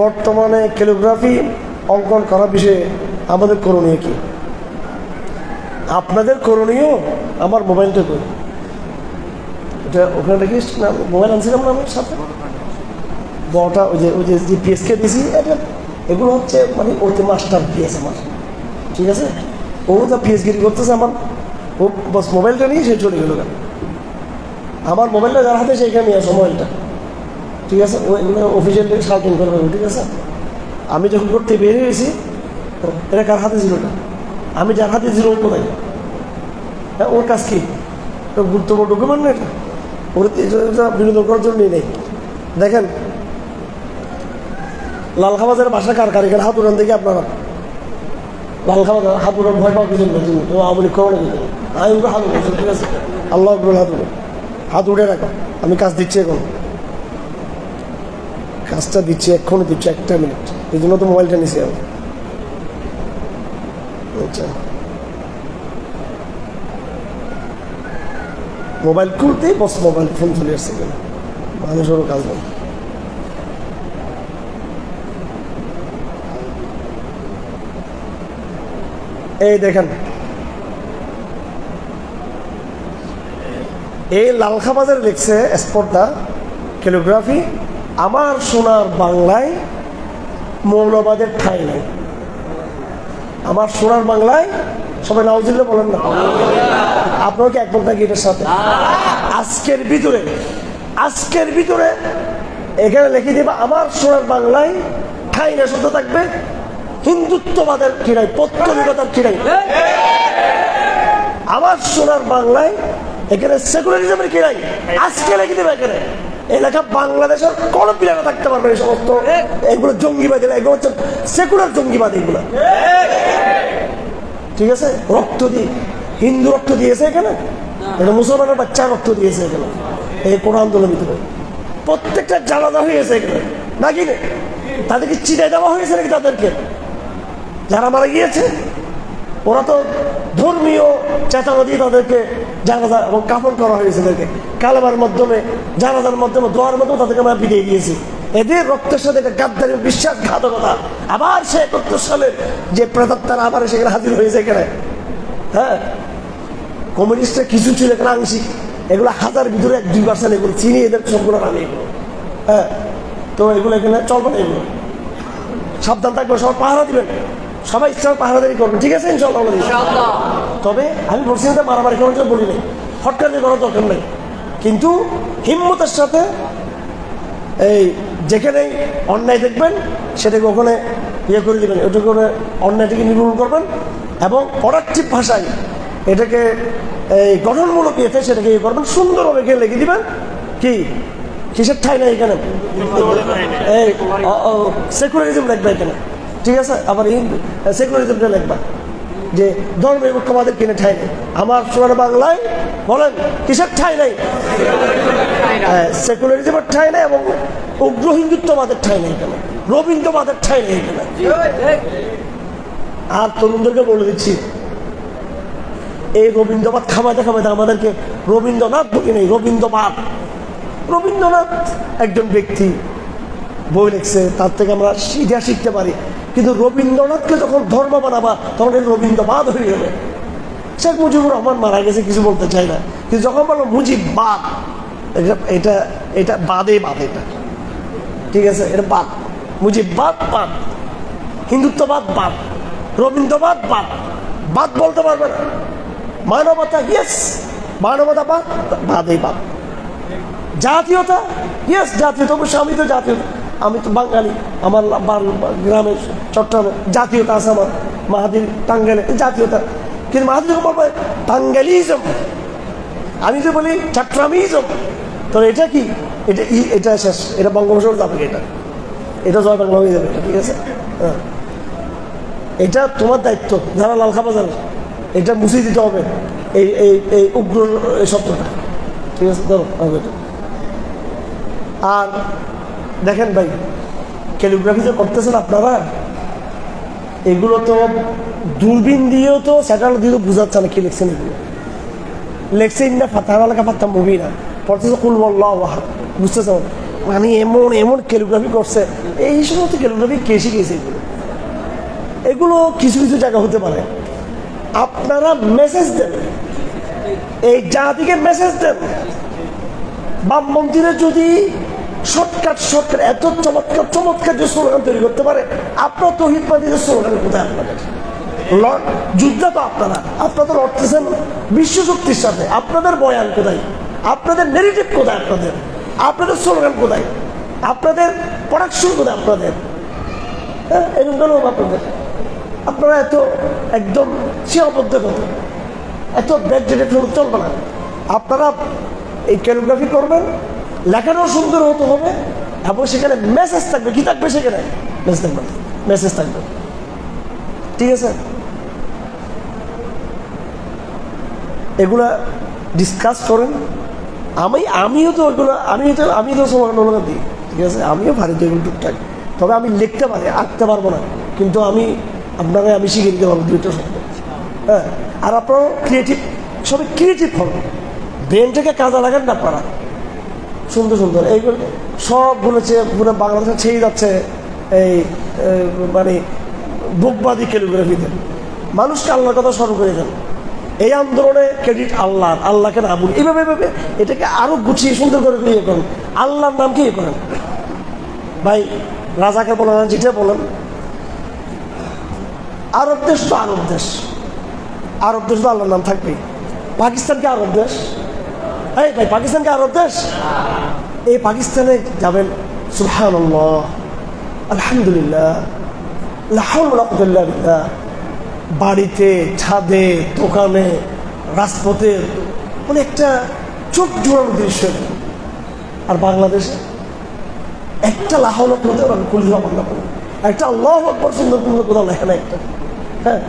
বর্তমানে ক্যালিগ্রাফি অঙ্কন করার বিষয়ে আমাদের করণীয় কি? আপনাদের করণীয় আমার মোবাইলটা করি এটা ওখানে দেখি মোবাইল আনছিলাম না আমি সাথে? বড়টা ওই যে ওই যে জিপিএসকে দিয়েছি এটা এগুলো হচ্ছে মানে ওতে মাস্টার দিয়েছে আমার, ঠিক আছে? ও তো পিএসগিরি করতেছে আমার, ও বস মোবাইলটা নিয়ে সে চলে গেল কেন আমার মোবাইলটা যার হাতে সেইখানে আসো, মোবাইলটা। ঠিক আছে, ও এগুলো অফিসিয়ালি শার্টিং করবে ঠিক আছে? আমি যখন করতে বেরিয়ে গেছি এটা কার হাতে ছিল না আমি যার হাতে ছিল কোথায়? হ্যাঁ ওর কাজ কি? গুরুত্বপূর্ণ ডকুমেন্ট না এটা? ওর বিনোদন করার জন্যই নেই। দেখেন লাল খাবাজের বাসা কার কার? এখানে হাত উড়ান দেখি আপনারা। লাল খাবাজ হাত উড়ান ভয় পাওয়া কিছু নেই। তুমি আওয়ামী লীগ খবর নেই আমি হাত উঠেছি ঠিক আছে? আল্লাহ হাত উড়ে হাত উড়ে রাখো। আমি কাজ দিচ্ছি এখন। কাজটা দিচ্ছি, এক্ষুনি দিচ্ছি, একটা মিনিট। এই জন্য তো মোবাইলটা নিছি আমি। আচ্ছা। মোবাইল খুলতেই বস, মোবাইল ফোন চলে আসছে কেন মানুষেরও কাজ নেই। এই দেখেন। এই লালখাবাজার লিখছে স্পর্ধা ক্যালিগ্রাফি আমার সোনার বাংলায় মৌলবাদের ঠাই নাই। আমার সোনার বাংলায় সবাই নাউজিল্লা বলেন না। আপনার কি একমত নাকি এটার সাথে? আজকের ভিতরে আজকের ভিতরে এখানে লিখে দিবা, আমার সোনার বাংলায় ঠাই না শুদ্ধ থাকবে? হিন্দুত্ববাদের কিরাই পত্তলিকতার কিরাই আমার সোনার বাংলায় এখানে সেকুলারিজমের কিরাই আজকে লিখে দেবে এখানে। এই লেখা বাংলাদেশের কোন থাকতে পারবে এই সমস্ত? এগুলো জঙ্গিবাদ এগুলো হচ্ছে সেকুলার জঙ্গিবাদ এগুলো। ঠিক আছে? রক্ত দিয়ে, হিন্দু রক্ত দিয়েছে এখানে? এটা মুসলমানের বাচ্চা রক্ত দিয়েছে এখানে। এই কোন আন্দোলনের ভিতরে। প্রত্যেকটা জানাজা হয়েছে এখানে। নাকি তাদেরকে চিটাই দেওয়া হয়েছে নাকি তাদেরকে? যারা মারা গিয়েছে, ওরা তো ধর্মীয় চেতনা দিয়ে তাদেরকে জানাজা এবং কাপড় করা হয়েছে তাদেরকে। কালেমার মাধ্যমে, জানাজার মাধ্যমে, দোয়ার মাধ্যমে তাদেরকে আমরা বিদায় দিয়েছি। এদের রক্তের সাথে একটা গাদ্দারি বিশ্বাসঘাতকতা। আবার সে একাত্তর সালের যে প্রেতাত্মারা আবার সেখানে হাজির হয়েছে এখানে। হ্যাঁ? কমিউনিস্টের কিছু ছিল এখানে আংশিক। এগুলো হাজার ভিতরে এক দুই পার্সেন্ট এগুলো। চিনি এদের সবগুলো নামে এগুলো হ্যাঁ? তো এগুলো এখানে চলবে না এগুলো। সাবধান থাকবে সবার পাহারা দিবেন। সবাই ইচ্ছা পাহারাদারি করবেন ঠিক আছে ইনশাল্লাহ তবে আমি বলছি না যে মারামারি করার জন্য বলি নাই। হটকারি করার দরকার নেই। কিন্তু হিম্মতের সাথে এই যেখানেই অন্যায় দেখবেন সেটাকে ওখানে ইয়ে করে দেবেন ওটা করে অন্যায়টাকে নির্মূল করবেন এবং প্রোডাক্টিভ ভাষায় এটাকে এই গঠনমূলক ইয়েতে সেটাকে ইয়ে করবেন সুন্দরভাবে এখানে লিখে দিবেন। কি? কিসের ঠাই নাই এখানে? এই সেকুলারিজম লিখবে এখানে। ঠিক আছে? আবার হিন্দু সেকুলারিজমটা লিখবা। যে ধর্মের ঐক্যবাদের কিনে ঠাই নেই। আমার সোনার বাংলায় বলেন, কিসের ঠাই নেই? সেকুলারিজমের ঠাই নেই এবং উগ্র হিন্দুত্ববাদের ঠাই নেই এখানে। রবীন্দ্রবাদের ঠাই নেই এখানে। আর তরুণদেরকে বলে দিচ্ছি, এই রবীন্দ্রবাদ খামাইতে খামাইতে আমাদেরকে রবীন্দ্রনাথ বলি নেই, রবীন্দ্রবাদ। রবীন্দ্রনাথ একজন ব্যক্তি, বই লিখছে, তার থেকে আমরা শিখা শিখতে পারি। কিন্তু রবীন্দ্রনাথকে যখন ধর্ম বানাবা, তখন রবীন্দ্রবাদ হয়ে যাবে। শেখ মুজিবুর রহমান মারা গেছে, কিছু বলতে চাই না। কিন্তু যখন বলল মুজিববাদ, এটা এটা এটা বাদে বাদ এটা। ঠিক আছে? এটা বাদ। মুজিববাদ বাদ। হিন্দুত্ববাদ বাদ। রবীন্দ্রবাদ বাদ। বাদ বলতে পারবে না। মানবতা ইয়েস মানবতা বাদ, বাদে বাদ। জাতীয়তা ইয়েস জাতীয়তা। অবশ্যই আমি তো জাতীয়তা আমি তো বাঙালি, আমার গ্রামে চট্টগ্রামে জাতীয়তা আছে আমার মাহাদির টাঙ্গাইলে জাতীয়তা। কিন্তু মাহাদির বলবে, টাঙ্গাইলিজম আমি যে বলি, চট্টগ্রামিজম তো এটা কি? এটা ই এটা শেষ, এটা বঙ্গোপসাগর যাবে এটা? এটা জয় বাংলা হয়ে যাবে, ঠিক আছে? হ্যাঁ। এটা তোমার দায়িত্ব, যারা লাল খাবা যারা এটা মুছে দিতে হবে এই এই এই উগ্র এই শব্দটা। ঠিক আছে? ধরো আর দেখেন ভাই ক্যালিগ্রাফি যে করতেছেন আপনারা, এগুলো তো দূরবীন দিয়েও তো স্যাটেলাইট দিয়েও বোঝাচ্ছে না কি লিখছেন এগুলো। লেখছে ইন্ডা ফাতাহা লেখা ফাত্তা মুভি না পড়তেছে কুল বল্লাহ বুঝতেছেন? মানে এমন এমন ক্যালিগ্রাফি করছে। এই সমস্ত ক্যালিগ্রাফি কে শিখিয়েছে এগুলো? এগুলো কিছু কিছু জায়গা হতে পারে। আপনারা মেসেজ দেন। এই জাতিকে মেসেজ দেন। বাম মন্দিরে যদি শর্টকাট শর্টকাট এত চমৎকার চমৎকার যে স্লোগান তৈরি করতে পারে, আপনার তহিদবাদীদের স্লোগান কোথায় আপনাদের। যুদ্ধ তো আপনারা আপনারা তো লড়তেছেন বিশ্ব শক্তির সাথে, আপনাদের বয়ান কোথায়? আপনাদের নেগেটিভ কোথায় আপনাদের? আপনাদের স্লোগান কোথায়? আপনাদের প্রোডাকশন কোথায় আপনাদের? হ্যাঁ এরকম কেন আপনাদের? আপনারা এত একদম সীমাবদ্ধ কথা এত ব্যাকডেটেড হলে চলবে না। আপনারা এই ক্যালিগ্রাফি করবেন লেখাটাও সুন্দর হতে হবে, এবং সেখানে মেসেজ থাকবে। কি থাকবে সেখানে? মেসেজ থাকবে। মেসেজ থাকবে। ঠিক আছে? এগুলা ডিসকাস করেন। আমি, আমিও তো ওইগুলো আমি তো আমি তো সমালোচনা দিই। ঠিক আছে? আমিও তো এগুলো টুকটাক। তবে আমি লিখতে পারি, আঁকতে পারব না। কিন্তু আমি, আপনাকে আমি শিখে দিতে পারব দুইটা শব্দ। হ্যাঁ? আর আপনারও ক্রিয়েটিভ সবাই ক্রিয়েটিভ হবে ব্রেনটাকে কাজে লাগান না আপনারা। সুন্দর সুন্দর। এইগুলো সবগুলো চেয়ে পুরো বাংলাদেশে ছেয়ে যাচ্ছে এই মানে বুকবাদী ক্যালিগ্রাফিতে মানুষকে আল্লাহর কথা স্মরণ করে দেন। এই আন্দোলনে ক্রেডিট আল্লাহ আল্লাহকে না বলি। এইভাবে এভাবে এটাকে আরও গুছিয়ে সুন্দর করে ইয়ে করেন। আল্লাহর নামকে ইয়ে করেন? ভাই, রাজাকে বলেন যেটা বলেন। আরব দেশ তো আরব দেশ। আরব দেশ তো আল্লাহর নাম থাকবেই। পাকিস্তান কি আরব দেশ? এই ভাই পাকিস্তান কি আরব দেশ এই পাকিস্তানে যাবেন সুবহান আলহামদুলিল্লাহ বাড়িতে ছাদে দোকানে রাজপথে মানে একটা চোখ জোড়ানো দৃশ্য আর বাংলাদেশে একটা করতে পারেন কুলিহা বাংলা একটা আল্লাহ আকবর সুন্দর কোথাও লেখা না একটা হ্যাঁ